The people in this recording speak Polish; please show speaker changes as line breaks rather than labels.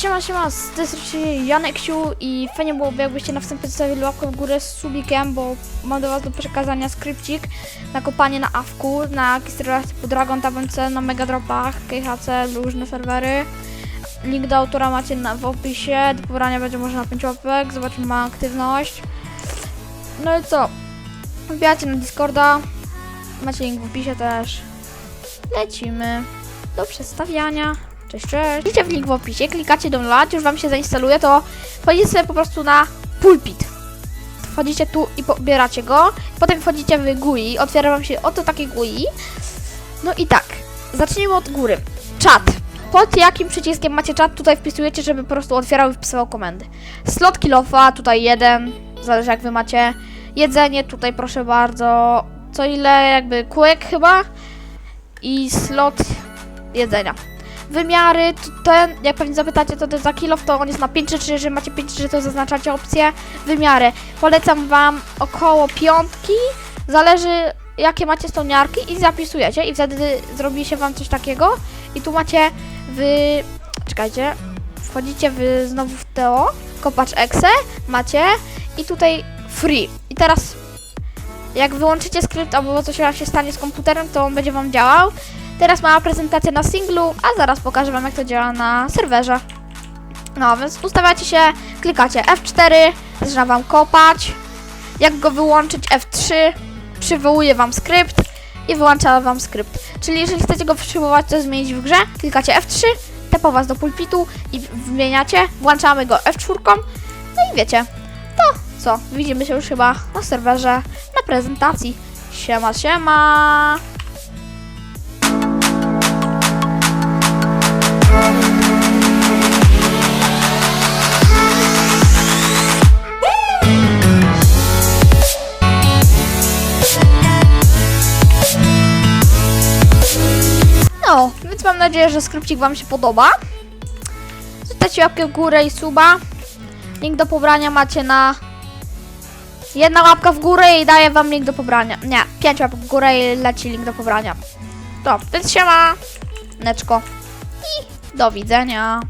Siema, siema, z tej strony Janeksiu i fajnie byłoby jakbyście na wstępie zostawili łapkę w górę z subikiem, bo mam do was do przekazania skrypcik na kopanie na awku, na serwerach typu Dragon, TBMC, na Megadropach, KHC, różne serwery. Link do autora macie na, w opisie, do pobrania będzie można 5 łapek, zobaczymy ma aktywność. No i co? Wbijacie na Discorda, macie link w opisie też. Lecimy do przedstawiania. Cześć, cześć. Klikcie w link w opisie, klikacie download, już wam się zainstaluje, to wchodzicie sobie po prostu na pulpit. Wchodzicie tu i pobieracie go. Potem wchodzicie w GUI, otwiera wam się oto takie GUI. No i tak, zacznijmy od góry. Czat. Pod jakim przyciskiem macie czat, tutaj wpisujecie, żeby po prostu otwierał i wpisywał komendy. Slot kilofa, tutaj jeden, zależy jak wy macie. Jedzenie, tutaj proszę bardzo. Co ile, jakby kółek chyba. I slot jedzenia wymiary, ten, jak pewnie zapytacie, to ten za kilo, to on jest na 5 czy jeżeli macie 5 czy to zaznaczacie opcję wymiary. Polecam Wam około piątki, zależy jakie macie stoniarki i zapisujecie i wtedy zrobi się Wam coś takiego i tu macie w, czekajcie, wchodzicie znowu w TO, kopacz exe, macie i tutaj free. I teraz jak wyłączycie skrypt albo coś się stanie z komputerem, to on będzie Wam działał. Teraz mała prezentacja na singlu, a zaraz pokażę Wam jak to działa na serwerze. No, więc ustawiacie się, klikacie F4, zaczyna Wam kopać. Jak go wyłączyć F3, przywołuje Wam skrypt i wyłącza Wam skrypt. Czyli jeżeli chcecie go przywołać, to zmienić w grze, klikacie F3, tepa Was do pulpitu i wymieniacie, włączamy go F4, no i wiecie, to co, widzimy się już chyba na serwerze, na prezentacji. Siema, siema! No, więc mam nadzieję, że skrypcik Wam się podoba. Zostawcie łapkę w górę i suba. Link do pobrania macie na... Jedna łapka w górę i daję Wam link do pobrania. Nie, pięć łapek w górę i leci link do pobrania. To, więc siema, neczko i do widzenia.